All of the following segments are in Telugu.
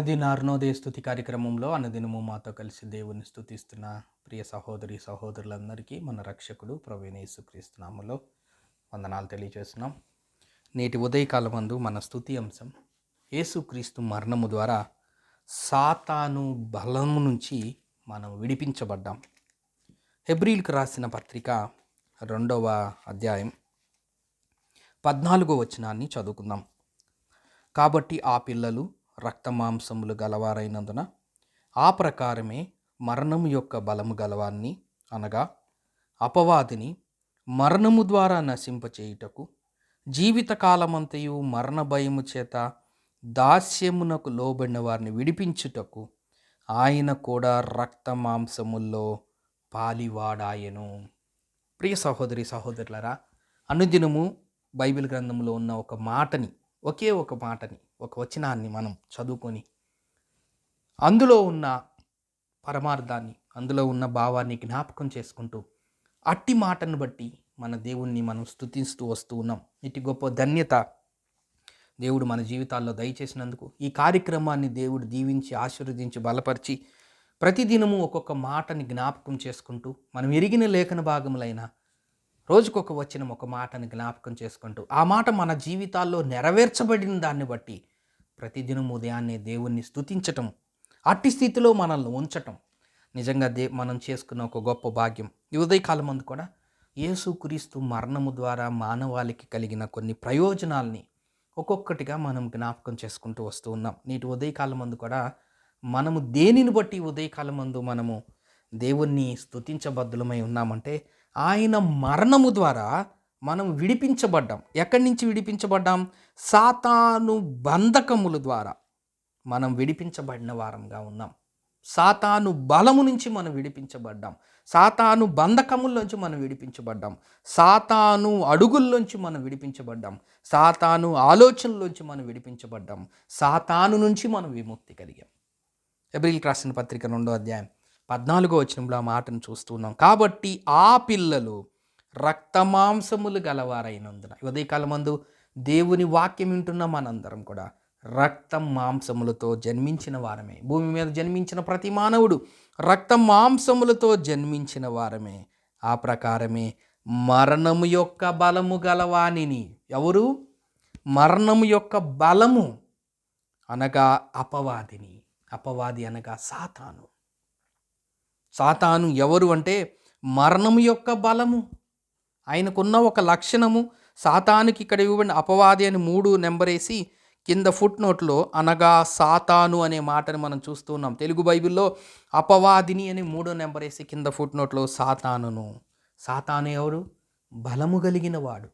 అనుదిన అరుణోదయ స్థుతి కార్యక్రమంలో అనుదినము మాతో కలిసి దేవుని స్థుతిస్తున్న ప్రియ సహోదరి సహోదరులందరికీ మన రక్షకుడు ప్రవీణ యేసుక్రీస్తునామలో వందనాలు తెలియజేస్తున్నాం. నేటి ఉదయకాలమందు మన స్థుతి అంశం యేసుక్రీస్తు మరణము ద్వారా సాతాను బలము నుంచి మనం విడిపించబడ్డాం. హెబ్రిల్కి రాసిన పత్రిక రెండవ అధ్యాయం పద్నాలుగో వచనాన్ని చదువుకుందాం. కాబట్టి ఆ పిల్లలు రక్తమాంసములు గలవారైనందున ఆ ప్రకారమే మరణము యొక్క బలము గలవాన్ని అనగా అపవాదిని మరణము ద్వారా నశింపచేయుటకు జీవితకాలమంతయు మరణ భయము చేత దాస్యమునకు లోబడిన వారిని విడిపించుటకు ఆయన కూడా రక్త మాంసముల్లో పాలివాడాయను. ప్రియ సహోదరి సహోదరులరా అనుదినము బైబిల్ గ్రంథంలో ఉన్న ఒక మాటని ఒకే ఒక మాటని ఒక వచనాన్ని మనం చదువుకొని అందులో ఉన్న పరమార్థాన్ని అందులో ఉన్న భావాన్ని జ్ఞాపకం చేసుకుంటూ అట్టి మాటను బట్టి మన దేవుణ్ణి మనం స్తుతిస్తూ వస్తూ ఉన్నాం. ఇటు గొప్ప ధన్యత దేవుడు మన జీవితాల్లో దయచేసినందుకు ఈ కార్యక్రమాన్ని దేవుడు దీవించి ఆశీర్వదించి బలపరిచి ప్రతిదినము ఒక్కొక్క మాటని జ్ఞాపకం చేసుకుంటూ మనం ఎరిగిన లేఖన భాగములైన రోజుకొక వచ్చిన ఒక మాటని జ్ఞాపకం చేసుకుంటూ ఆ మాట మన జీవితాల్లో నెరవేర్చబడిన దాన్ని బట్టి ప్రతిదినం ఉదయాన్నే దేవుణ్ణి స్తుతించటం అట్టి స్థితిలో మనల్ని ఉంచటం. నిజంగా దే మనం చేసుకున్న ఒక గొప్ప భాగ్యం. ఈ ఉదయకాలం అందు కూడా యేసుక్రీస్తు మరణము ద్వారా మానవాళికి కలిగిన కొన్ని ప్రయోజనాల్ని ఒక్కొక్కటిగా మనం జ్ఞాపకం చేసుకుంటూ వస్తూ ఉన్నాం. నేటి ఉదయకాలం అందు కూడా మనము దేనిని బట్టి ఉదయకాలం అందు మనము దేవుణ్ణి స్తుతించబద్ధులమై ఉన్నామంటే ఆయన మరణము ద్వారా మనం విడిపించబడ్డాం. ఎక్కడి నుంచి విడిపించబడ్డాం? సాతాను బంధకముల ద్వారా మనం విడిపించబడిన వారంగా ఉన్నాం. సాతాను బలము నుంచి మనం విడిపించబడ్డాం. సాతాను బంధకముల్లోంచి మనం విడిపించబడ్డాం. సాతాను అడుగుల్లోంచి మనం విడిపించబడ్డాం. సాతాను ఆలోచనలోంచి మనం విడిపించబడ్డాం. సాతాను నుంచి మనం విముక్తి కలిగాం. ఎబ్రిల్ రాసిన పత్రిక రెండో అధ్యాయం పద్నాలుగో వచనంలో ఆ మాటను చూస్తున్నాం కాబట్టి ఆ పిల్లలు రక్తమాంసములు గలవారైనందున. ఉదయకాలమందు దేవుని వాక్యం వింటున్న మనందరం కూడా రక్త మాంసములతో జన్మించిన వారమే. భూమి మీద జన్మించిన ప్రతి మానవుడు రక్త మాంసములతో జన్మించిన వారమే. ఆ ప్రకారమే మరణము యొక్క బలము గలవానిని. ఎవరు? మరణము యొక్క బలము అనగా అపవాదిని. అపవాది అనగా సాతాను. సాతాను ఎవరు అంటే మరణము యొక్క బలము. ఆయనకున్న ఒక లక్షణము సాతానుకి ఇక్కడ ఇవ్వబడిన అపవాది అని మూడు నెంబరేసి కింద ఫుట్ నోట్లో అనగా సాతాను అనే మాటని మనం చూస్తూ ఉన్నాం. తెలుగు బైబిల్లో అపవాదిని అని మూడో నెంబర్ వేసి కింద ఫుట్ నోట్లో సాతానును. సాతాను ఎవరు? బలము కలిగిన వాడు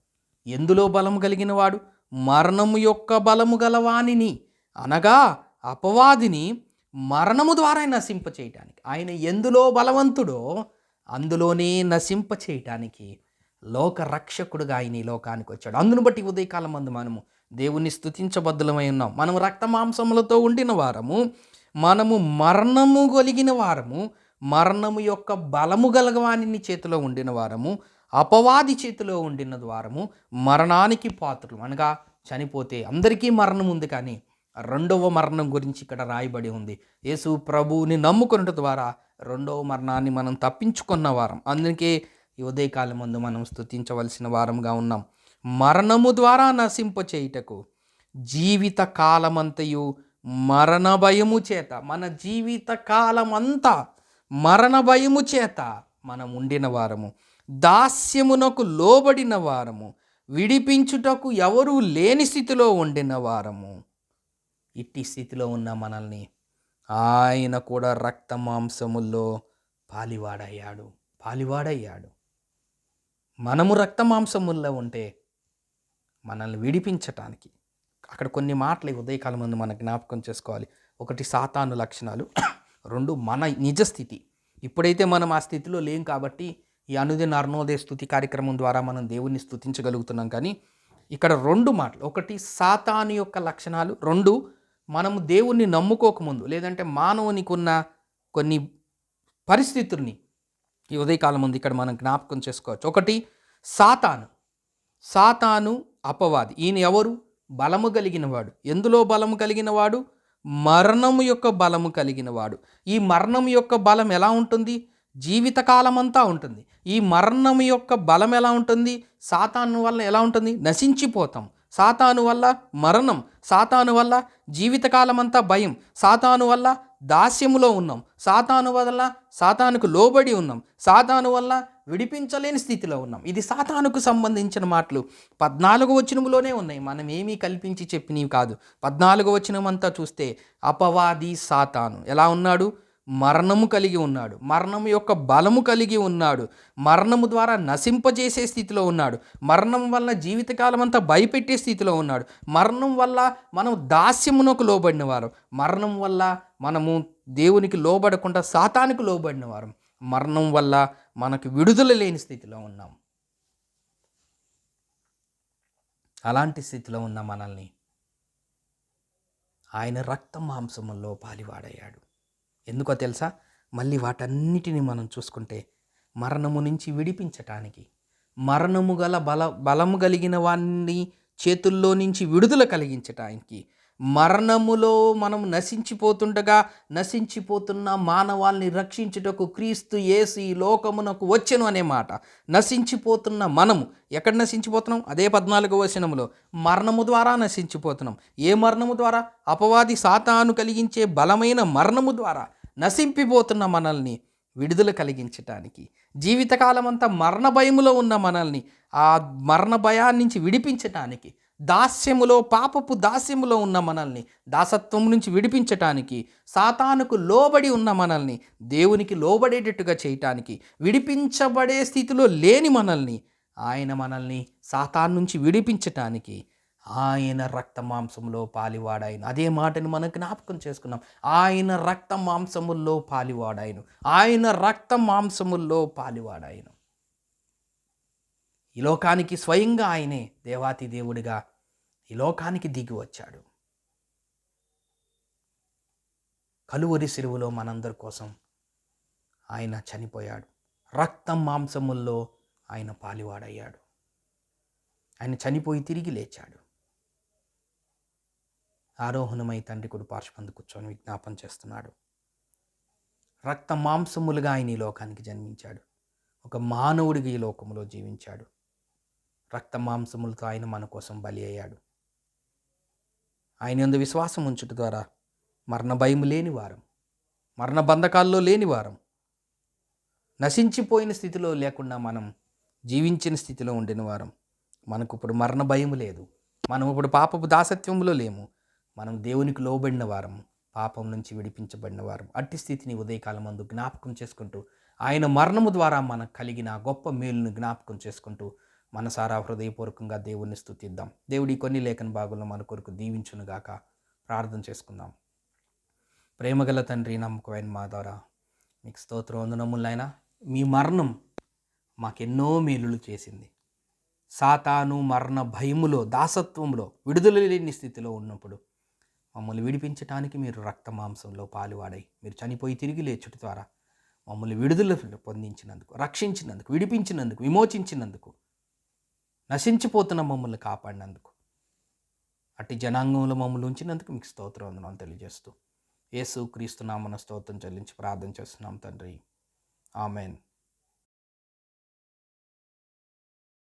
ఎందులో బలము కలిగిన వాడు మరణము యొక్క బలము గలవానిని. అనగా అపవాదిని మరణము ద్వారా నశింప చేయటానికి ఆయన ఎందులో బలవంతుడో అందులోనే నశింప చేయటానికి లోక రక్షకుడుగా ఆయన ఈ లోకానికి వచ్చాడు. అందును బట్టి ఉదయకాలం మందు మనము దేవుని స్థుతించబద్ధులమై ఉన్నాం. మనము రక్త మాంసములతో ఉండిన వారము మనము మరణము కలిగిన వారము మరణము యొక్క బలము గలగవాని చేతిలో ఉండిన వారము అపవాది చేతిలో ఉండిన వారము మరణానికి పాత్రలు. అనగా చనిపోతే అందరికీ మరణం ఉంది కానీ రెండవ మరణం గురించి ఇక్కడ రాయబడి ఉంది. యేసు ప్రభువుని నమ్ముకున్నట ద్వారా రెండవ మరణాన్ని మనం తప్పించుకున్న వారం. అందుకే ఈ ఉదయకాలం ముందు మనం స్తుతించవలసిన వారంగా ఉన్నాం. మరణము ద్వారా నశింప చేయుటకు జీవిత కాలమంతయు మరణ భయము చేత మన జీవిత కాలమంతా మరణ భయము చేత మనం ఉండిన వారము. దాస్యమునకు లోబడిన వారము. విడిపించుటకు ఎవరూ లేని స్థితిలో ఉండిన వారము. ఇట్టి స్థితిలో ఉన్న మనల్ని ఆయన కూడా రక్త మాంసముల్లో పాలివాడయ్యాడు. పాలివాడయ్యాడు. మనము రక్త మాంసముల్లో ఉంటే మనల్ని విడిపించటానికి. అక్కడ కొన్ని మాటలు ఉదయకాలం ముందు మనం జ్ఞాపకం చేసుకోవాలి. ఒకటి సాతాను లక్షణాలు. రెండు మన నిజ స్థితి ఇప్పుడైతే మనం ఆ స్థితిలో లేం కాబట్టి ఈ అనుదిన అర్ణోదయ స్థుతి కార్యక్రమం ద్వారా మనం దేవుణ్ణి స్థుతించగలుగుతున్నాం కానీ ఇక్కడ రెండు మాటలు. ఒకటి సాతాను యొక్క లక్షణాలు. రెండు మనము దేవుణ్ణి నమ్ముకోకముందు లేదంటే మానవునికి ఉన్న కొన్ని పరిస్థితుల్ని ఈ ఉదయకాలం ఉంది ఇక్కడ మనం జ్ఞాపకం చేసుకోవచ్చు. ఒకటి సాతాను. సాతాను అపవాది. ఈయన ఎవరు? బలము కలిగిన వాడు ఎందులో బలము కలిగిన వాడు మరణము యొక్క బలము కలిగిన వాడు ఈ మరణం యొక్క బలం ఎలా ఉంటుంది? జీవితకాలమంతా ఉంటుంది. ఈ మరణం యొక్క బలం ఎలా ఉంటుంది? సాతాను వల్ల ఎలా ఉంటుంది? నశించిపోతాం. సాతాను వల్ల మరణం. సాతాను వల్ల జీవితకాలమంతా భయం. సాతాను వల్ల దాస్యములో ఉన్నాం. సాతాను వల్ల సాతానుకు లోబడి ఉన్నాం. సాతాను వల్ల విడిపించలేని స్థితిలో ఉన్నాం. ఇది సాతానుకు సంబంధించిన మాటలు. పద్నాలుగు వచనములోనే ఉన్నాయి. మనం ఏమీ కల్పించి చెప్పినవి కాదు. పద్నాలుగు వచనమంతా చూస్తే అపవాది సాతాను. ఎలా ఉన్నాడు? మరణము కలిగి ఉన్నాడు. మరణం యొక్క బలము కలిగి ఉన్నాడు. మరణము ద్వారా నశింపజేసే స్థితిలో ఉన్నాడు. మరణం వల్ల జీవితకాలం అంతా భయపెట్టే స్థితిలో ఉన్నాడు. మరణం వల్ల మనం దాస్యమునకు లోబడిన వారు. మరణం వల్ల మనము దేవునికి లోబడకుండా సాతానికి లోబడిన వారం. మరణం వల్ల మనకు విడుదల లేని స్థితిలో ఉన్నాం. అలాంటి స్థితిలో ఉన్న మనల్ని ఆయన రక్త మాంసముల్లో పాలివాడయ్యాడు. ఎందుకో తెలుసా? మళ్ళీ వాటన్నిటిని మనం చూసుకుంటే మరణము నుంచి విడిపించటానికి మరణము గల బల బలము కలిగిన వాణ్ణి చేతుల్లో నుంచి విడుదల కలిగించటానికి మరణములో మనం నశించిపోతుండగా నశించిపోతున్న మానవాల్ని రక్షించుటకు క్రీస్తు యేసు ఈ లోకమునకు వచ్చెను అనే మాట. నశించిపోతున్న మనము ఎక్కడ నశించిపోతున్నాం? అదే పద్నాలుగవ వచనములో. మరణము ద్వారా నశించిపోతున్నాం. ఏ మరణము ద్వారా? అపవాది సాతాను కలిగించే బలమైన మరణము ద్వారా నశింపిపోతున్న మనల్ని విడుదల కలిగించటానికి జీవితకాలం అంతా మరణ భయములో ఉన్న మనల్ని ఆ మరణ భయాన్నించి విడిపించటానికి దాస్యములో పాపపు దాస్యములో ఉన్న మనల్ని దాసత్వం నుంచి విడిపించటానికి సాతానుకు లోబడి ఉన్న మనల్ని దేవునికి లోబడేటట్టుగా చేయటానికి విడిపించబడే స్థితిలో లేని మనల్ని ఆయన మనల్ని సాతాన్ నుంచి విడిపించటానికి ఆయన రక్త మాంసములో పాలివాడాయను. అదే మాటని మనం జ్ఞాపకం చేసుకున్నాం. ఆయన రక్త మాంసముల్లో పాలివాడాయను. ఆయన రక్త మాంసముల్లో పాలివాడాయను. ఈ లోకానికి స్వయంగా ఆయనే దేవాతి దేవుడిగా ఈ లోకానికి దిగి వచ్చాడు. కలువరి సిరువులో మనందరి కోసం ఆయన చనిపోయాడు. రక్తం మాంసముల్లో ఆయన పాలివాడయ్యాడు. ఆయన చనిపోయి తిరిగి లేచాడు. ఆరోహణమై తండ్రి కొడు పార్శ్వందు కూర్చొని విజ్ఞాపం చేస్తున్నాడు. రక్త మాంసములుగా ఆయన ఈ లోకానికి జన్మించాడు. ఒక మానవుడిగా ఈ లోకంలో జీవించాడు. రక్త మాంసములతో ఆయన మన కోసం బలి అయ్యాడు. ఆయన ఎందు విశ్వాసం ఉంచుట ద్వారా మరణ భయం లేని వారం మరణ బంధకాల్లో లేని వారం నశించిపోయిన స్థితిలో లేకుండా మనం జీవించిన స్థితిలో ఉండిన వారం మనకు ఇప్పుడు మరణ భయం లేదు. మనం ఇప్పుడు పాపపు దాసత్వంలో లేము. మనం దేవునికి లోబడిన వారం పాపం నుంచి విడిపించబడిన వారం. అట్టి స్థితిని ఉదయకాలం అందు జ్ఞాపకం చేసుకుంటూ ఆయన మరణము ద్వారా మనకు కలిగిన గొప్ప మేలును జ్ఞాపకం చేసుకుంటూ మనసారా హృదయపూర్వకంగా దేవుణ్ణి స్థుతిద్దాం దేవుడి కొన్ని లేఖన భాగంలో మన కొరకు దీవించునుగాక ప్రార్థన చేసుకుందాం. ప్రేమగల తండ్రి నమ్మకమైన మా ద్వారా మీకు స్తోత్రం వందనములైనా మీ మరణం మాకెన్నో మేలులు చేసింది. సాతాను మరణ భయములో దాసత్వంలో విడుదల లేని స్థితిలో ఉన్నప్పుడు మమ్మల్ని విడిపించడానికి మీరు రక్త మాంసంలో పాలువాడై మీరు చనిపోయి తిరిగి లేచుట ద్వారా మమ్మల్ని విడుదల పొందించినందుకు రక్షించినందుకు విడిపించినందుకు విమోచించినందుకు నశించిపోతున్న మమ్మల్ని కాపాడినందుకు. అట్టి జనాంగంలో మమ్మల్ని ఉంచినందుకు మీకు స్తోత్రం వందనాలు తెలియజేస్తూ. యేసు క్రీస్తు నామన స్తోత్రం చెల్లించి ప్రార్థన చేస్తున్నాం తండ్రి. ఆమెన్.